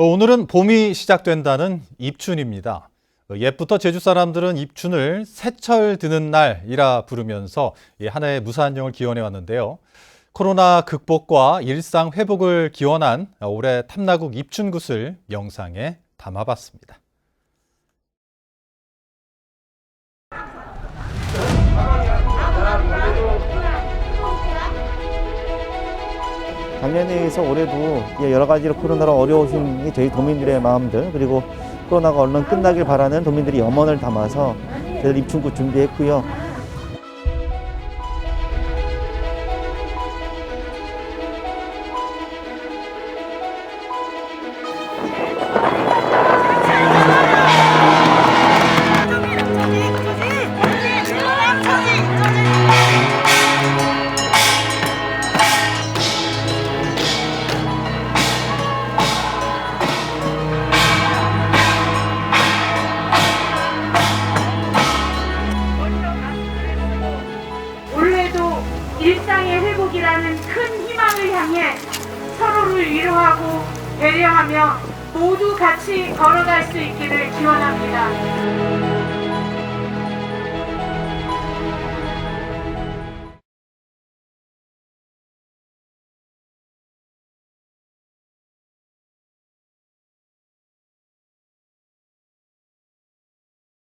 오늘은 봄이 시작된다는 입춘입니다. 옛부터 제주 사람들은 입춘을 새철 드는 날이라 부르면서 이 하나의 무사안녕을 기원해 왔는데요. 코로나 극복과 일상 회복을 기원한 올해 탐나국 입춘굿을 영상에 담아봤습니다. 작년에 비해서 올해도 이제 여러 가지로 코로나로 어려우신 이 저희 도민들의 마음들 그리고 코로나가 얼른 끝나길 바라는 도민들이 염원을 담아서 저희들 입춘굿 준비했고요. 일상의 회복이라는 큰 희망을 향해 서로를 위로하고 배려하며 모두 같이 걸어갈 수 있기를 기원합니다.